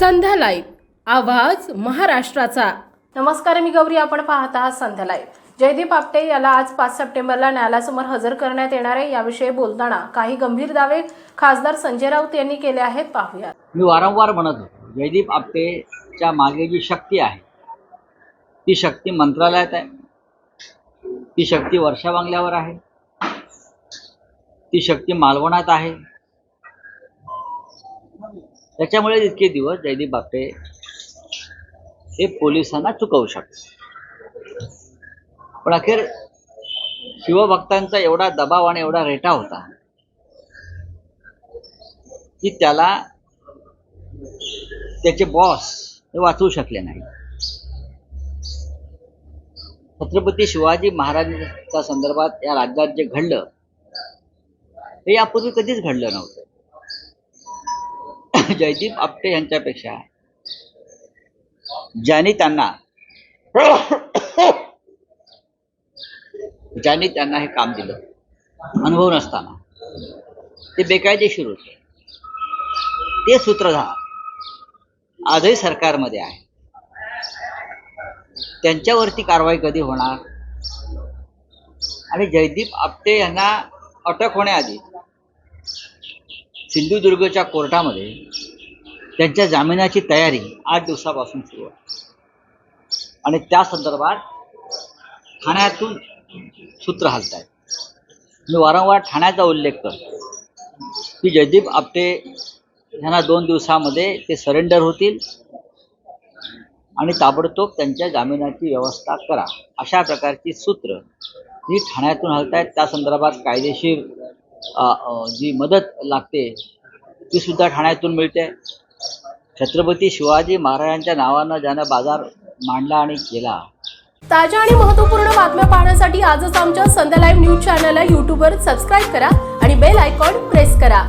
संध्या live. आवाज महाराष्ट्राचा. नमस्कार मी गौरी. आपण पाहत आहात संध्या लाईव्ह. जयदीप आपटे याला आज पाच सप्टेंबरला न्यायालयासमोर हजर करण्यात येणार आहे. याविषयी बोलताना काही गंभीर दावे खासदार संजय राऊत यांनी केले आहेत. पाहूयात. मी वारंवार म्हणत होतो जयदीप आपटेच्या मागे जी शक्ती आहे ती शक्ती मंत्रालयात आहे. ती शक्ती वर्षा बंगल्यावर आहे. ती शक्ती मालवणात आहे. त्याच्यामुळे इतके दिवस जयदीप बापटे हे पोलिसांना चुकवू शकतात. पण अखेर शिवभक्तांचा एवढा दबाव आणि एवढा रेटा होता की त्याला त्याचे बॉस हे वाचवू शकले नाही छत्रपती शिवाजी महाराजांच्या संदर्भात या राज्यात जे घडलं हे यापूर्वी कधीच घडलं नव्हतं. जयदीप आपटे यांच्यापेक्षा ज्यांनी त्यांना ज्यांनी त्यांना हे काम दिलं अनुभव नसताना ते बेकायदेशीर होते. ते सूत्रधार आजही सरकारमध्ये आहे. त्यांच्यावरती कारवाई कधी होणार? आणि जयदीप आपटे यांना अटक होण्याआधी सिंधुदुर्गच्या कोर्टामध्ये त्यांच्या जामिनाची तयारी आठ दिवसापासून सुरू आहे. आणि त्या संदर्भात ठाण्यातून सूत्र हलत आहेत मी वारंवार ठाण्याचा उल्लेख करतो. की जयदीप आपटे ह्यांना दोन दिवसामध्ये ते सरेंडर होतील आणि ताबडतोब त्यांच्या जामिनाची व्यवस्था करा. अशा प्रकारची सूत्र ही ठाण्यातून हलत आहेत त्या संदर्भात कायदेशीर जी मदत लागते ती सुद्धा ठाण्यातून मिळते. छत्रपती शिवाजी महाराजांच्या नावानं ज्यानं बाजार मांडला आणि केला. ताज्या आणि महत्त्वपूर्ण बातम्या पाहण्यासाठी आजच आमच्या संध्या लाईव्ह न्यूज चॅनलला यूट्यूबवर सबस्क्राईब करा आणि बेल आयकॉन प्रेस करा.